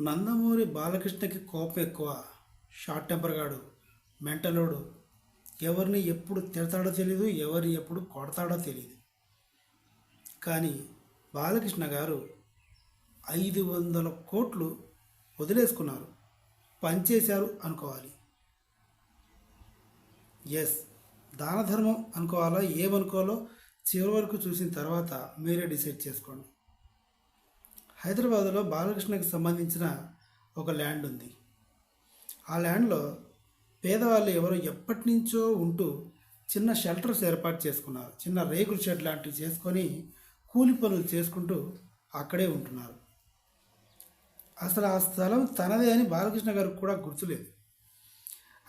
నందమూరి బాలకృష్ణకి కోపం ఎక్కువ. Short temper గాడు మెంటలోడు. ఎవరిని ఎప్పుడు తిడతాడో తెలియదు ఎవరిని ఎప్పుడు కొడతాడో తెలియదు కానీ బాలకృష్ణ గారు ఐదు వందల కోట్లు వదిలేసుకున్నారు. పనిచేశారు అనుకోవాలి. ఎస్ దాన ధర్మం అనుకోవాలో ఏమనుకోవాలో చివరి వరకు చూసిన తర్వాత మీరే డిసైడ్ చేసుకోండి. హైదరాబాద్లో బాలకృష్ణకి సంబంధించిన ఒక ల్యాండ్ ఉంది. ఆ ల్యాండ్లో పేదవాళ్ళు ఎవరో ఎప్పటి నుంచో ఉంటూ చిన్న షెల్టర్స్ ఏర్పాటు చేసుకున్నారు. చిన్న రేకుల షెడ్ లాంటివి చేసుకొని కూలి పనులు చేసుకుంటూ అక్కడే ఉంటున్నారు. అసలు ఆ స్థలం తనదే అని బాలకృష్ణ గారికి కూడా గుర్తులేదు.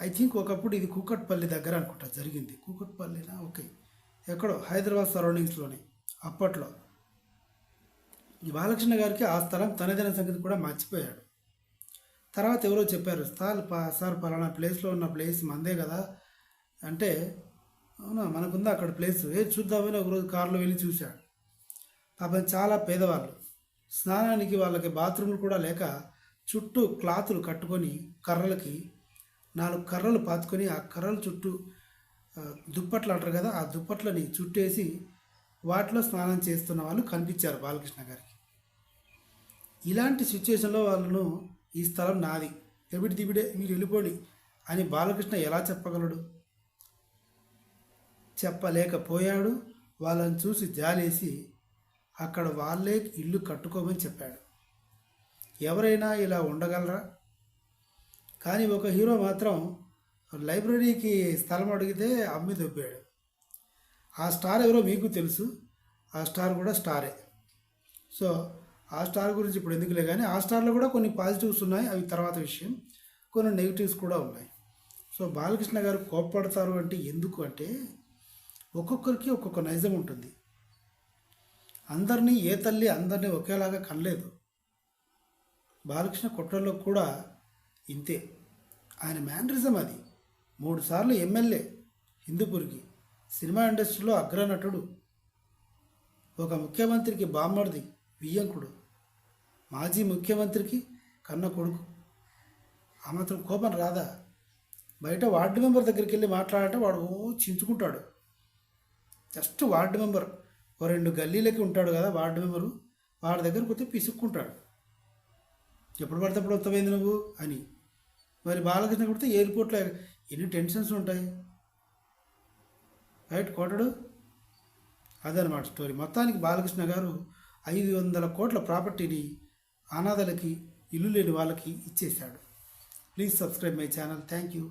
ఐ థింక్ ఒకప్పుడు ఇది కూకట్పల్లి దగ్గర అనుకుంటా జరిగింది. కూకట్పల్లినా ఓకే ఎక్కడో హైదరాబాద్ సరౌండింగ్స్లోనే అప్పట్లో. బాలకృష్ణ గారికి ఆ స్థలం తనదైన సంగతి కూడా మర్చిపోయాడు. తర్వాత ఎవరో చెప్పారు సార్ ప- సార్ పలానా ప్లేస్లో ఉన్న ప్లేస్ మందే కదా అంటే అవునా మనకుందా అక్కడ ప్లేస్? ఏ చూద్దామని ఒకరోజు కారులో వెళ్ళి చూశాడు. పాపం చాలా పేదవాళ్ళు. స్నానానికి వాళ్ళకి బాత్రూమ్లు కూడా లేక చుట్టూ క్లాతులు కట్టుకొని కర్రలకి నాలుగు కర్రలు పాతుకొని ఆ కర్రల చుట్టూ దుప్పట్లు అంటారు కదా ఆ దుప్పట్లని చుట్టేసి వాటిలో స్నానం చేస్తున్న వాళ్ళు కనిపించారు బాలకృష్ణ గారికి. ఇలాంటి సిచ్యువేషన్లో వాళ్ళను ఈ స్థలం నాది. తెబిడి దిబిడే మీరు వెళ్ళిపోండి అని బాలకృష్ణ ఎలా చెప్పగలడు? చెప్పలేకపోయాడు. వాళ్ళని చూసి జాలేసి అక్కడ వాళ్ళే ఇల్లు కట్టుకోమని చెప్పాడు. ఎవరైనా ఇలా ఉండగలరా? కానీ ఒక హీరో మాత్రం లైబ్రరీకి స్థలం అడిగితే అమ్మి దొబ్బాడు. ఆ స్టార్ ఎవరో మీకు తెలుసు. ఆ స్టార్ కూడా స్టారే. సో ఆ స్టార్ గురించి ఇప్పుడు ఎందుకులే కానీ ఆ స్టార్లో కూడా కొన్ని పాజిటివ్స్ ఉన్నాయి అవి తర్వాత విషయం. కొన్ని నెగిటివ్స్ కూడా ఉన్నాయి. సో బాలకృష్ణ గారు కోప్పడతారు అంటే ఎందుకు అంటే ఒక్కొక్కరికి ఒక్కొక్క నైజం ఉంటుంది. అందరినీ ఏ తల్లి అందరినీ ఒకేలాగా కనలేదు. బాలకృష్ణ కుట్రలో కూడా ఇంతే. ఆయన మ్యానరిజం అది. మూడు సార్లు ఎమ్మెల్యే హిందూపూర్కి. సినిమా ఇండస్ట్రీలో అగ్రనటుడు. ఒక ముఖ్యమంత్రికి బామ్మర్ది వియ్యంకుడు. మాజీ ముఖ్యమంత్రికి కన్న కొడుకు. ఆ మాత్రం కోపం రాదా? బయట వార్డు మెంబర్ దగ్గరికి వెళ్ళి మాట్లాడంటే వాడు ఓ చించుకుంటాడు. Just ward member. ఓ రెండు గల్లీలకి ఉంటాడు కదా వార్డు మెంబరు. వాడి దగ్గరకు పోతే పిసుక్కుంటాడు. ఎప్పుడు పడితే అప్పుడు వస్తామైంది నువ్వు అని. మరి బాలకృష్ణ కొడితే ఎయిర్పోర్ట్లో ఎన్ని టెన్షన్స్ ఉంటాయి? రైట్ కోటడు? అదనమాట స్టోరీ. మొత్తానికి బాలకృష్ణ గారు ఐదు వందల కోట్ల ప్రాపర్టీని అనాథలకి ఇల్లు లేని వాళ్ళకి ఇచ్చేశాడు. Please subscribe my channel. Thank you.